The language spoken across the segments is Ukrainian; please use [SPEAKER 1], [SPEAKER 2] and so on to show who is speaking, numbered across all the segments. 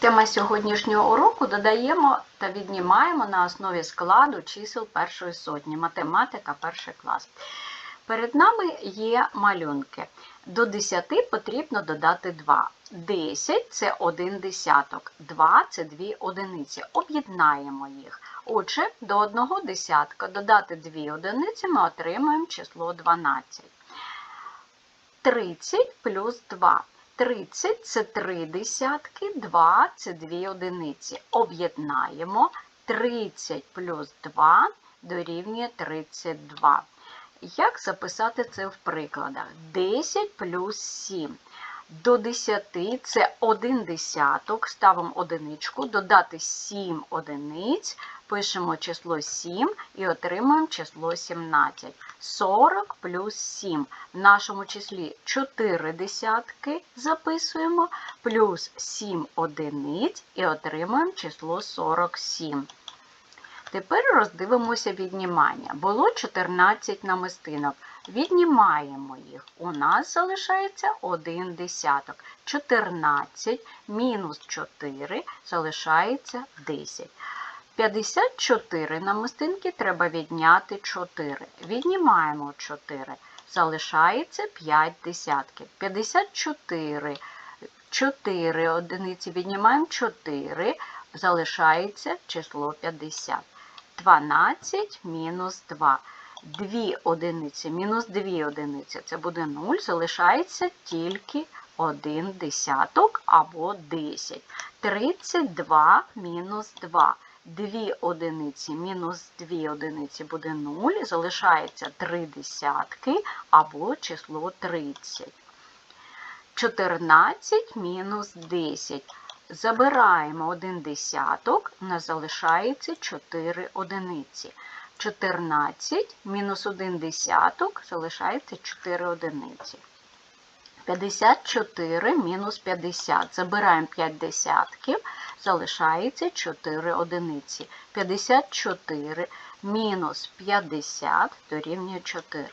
[SPEAKER 1] Тема сьогоднішнього уроку додаємо та віднімаємо на основі складу чисел першої сотні. Математика, перший клас. Перед нами є малюнки. До 10 потрібно додати 2. 10 це 1 десяток, 2 це 2 одиниці. Об'єднаємо їх. Отже, до 1 десятка додати 2 одиниці ми отримаємо число 12. 30 плюс 2. 30 це 3 десятки, 2 це 2 одиниці. Об'єднаємо 30 плюс 2 дорівнює 32. Як записати це в прикладах? 10 плюс 7. До 10 це 1 десяток, ставимо одиничку, додати 7 одиниць, пишемо число 7 і отримуємо число 17. 40 плюс 7. В нашому числі 4 десятки записуємо, плюс 7 одиниць і отримуємо число 47. Тепер роздивимося віднімання. Було 14 намистинок. Віднімаємо їх. У нас залишається 1 десяток. 14 мінус 4 залишається 10. 54 намистинки треба відняти 4. Віднімаємо 4. Залишається 5 десятків. 54. 4 одиниці віднімаємо 4. Залишається число 50. 12 мінус 2. 2 одиниці мінус 2 одиниці. Це буде 0. Залишається тільки 1 десяток або 10. 32 мінус 2. 2 одиниці мінус 2 одиниці буде 0. Залишається 3 десятки або число 30. 14 мінус 10. Забираємо 1 десяток, нас залишається 4 одиниці. 14 мінус 1 десяток залишається 4 одиниці. 54 мінус 50. Забираємо 5 десятків, залишається 4 одиниці. 54 мінус 50 дорівнює 4.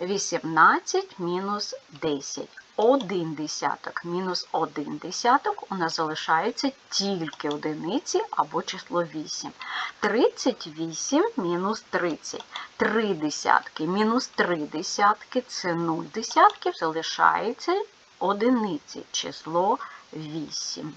[SPEAKER 1] 18 мінус 10. 1 десяток мінус 1 десяток у нас залишаються тільки одиниці або число 8. 38 мінус 30. 3 десятки мінус 3 десятки це 0 десятків, залишається одиниці число 8.